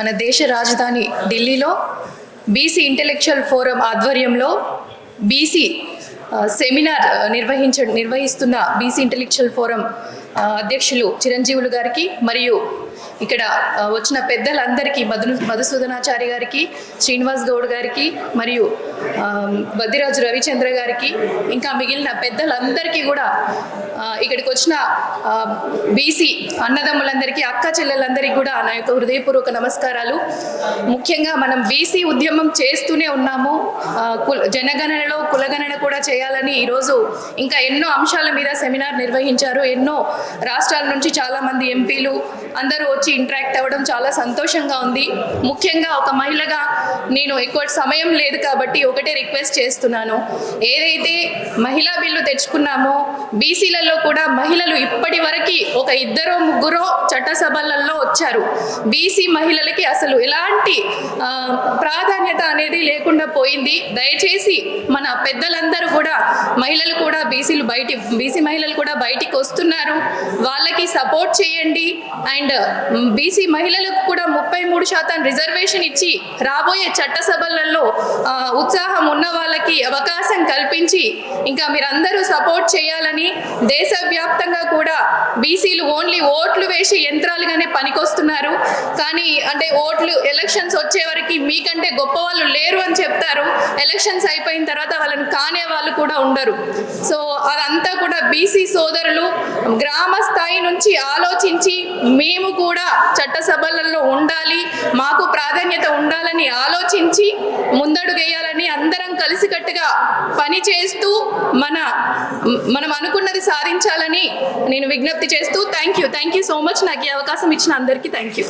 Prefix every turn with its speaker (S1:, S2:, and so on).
S1: మన దేశ రాజధాని ఢిల్లీలో బీసీ ఇంటెలెక్చువల్ ఫోరం ఆధ్వర్యంలో బీసీ సెమినార్ నిర్వహించ నిర్వహిస్తున్న బీసీ ఇంటెలెక్చువల్ ఫోరం అధ్యక్షులు చిరంజీవులు గారికి మరియు ఇక్కడ వచ్చిన పెద్దలందరికీ మధు మధుసూదనాచారి గారికి శ్రీనివాస్ గౌడ్ గారికి మరియు బద్దిరాజు రవిచంద్ర గారికి ఇంకా మిగిలిన పెద్దలందరికీ కూడా ఇక్కడికి వచ్చిన బీసీ అన్నదమ్ములందరికీ అక్క చెల్లెలందరికీ కూడా నా యొక్క హృదయపూర్వక నమస్కారాలు. ముఖ్యంగా మనం బీసీ ఉద్యమం చేస్తూనే ఉన్నాము. కుల జనగణనలో కులగణన కూడా చేయాలని ఈరోజు ఇంకా ఎన్నో అంశాల మీద సెమినార్ నిర్వహించారు. ఎన్నో రాష్ట్రాల నుంచి చాలామంది ఎంపీలు అందరూ వచ్చి ఇంటరాక్ట్ అవ్వడం చాలా సంతోషంగా ఉంది. ముఖ్యంగా ఒక మహిళగా నేను ఎక్కువ సమయం లేదు కాబట్టి ఒకటే రిక్వెస్ట్ చేస్తున్నాను. ఏదైతే మహిళా బిల్లు తెచ్చుకున్నామో బీసీలలో కూడా మహిళలు ఇప్పటి వరకు ఒక ఇద్దరో ముగ్గురో చట్టసభలలో వచ్చారు. బీసీ మహిళలకి అసలు ఎలాంటి ప్రాధాన్యత అనేది లేకుండా పోయింది. దయచేసి మన పెద్దలందరూ కూడా మహిళలు కూడా బీసీలు బయటి బీసీ మహిళలు కూడా బయటికి వస్తున్నారు. వాళ్ళకి సపోర్ట్ చేయండి. అండ్ బీసీ మహిళలకు కూడా ముప్పై మూడు శాతం రిజర్వేషన్ ఇచ్చి రాబోయే చట్టసభలలో ఉత్సాహ ఉత్సాహం ఉన్న వాళ్ళకి అవకాశం కల్పించి ఇంకా మీరందరూ సపోర్ట్ చేయాలని దేశవ్యాప్తంగా కూడా బీసీలు ఓన్లీ ఓట్లు వేసి యంత్రాలుగానే పనికొస్తున్నారు. కానీ అంటే ఓట్లు ఎలక్షన్స్ వచ్చే వరకు మీకంటే గొప్ప వాళ్ళు లేరు అని చెప్తారు. ఎలక్షన్స్ అయిపోయిన తర్వాత వాళ్ళని కానే వాళ్ళు కూడా ఉండరు. సో అదంతా కూడా బీసీ సోదరులు గ్రామ స్థాయి నుంచి ఆలోచించి మేము కూడా చట్టసభలలో ఉండాలి మాకు ప్రాధాన్యత ఉండాలని ఆలోచించి ముందడుగేయాలని అందరం కలిసికట్టుగా పని చేస్తూ మన మనం అనుకున్నది సాధించాలని నేను విజ్ఞప్తి చేస్తూ thank you thank you so much నాకు ఈ అవకాశం ఇచ్చిన అందరికీ థ్యాంక్ యూ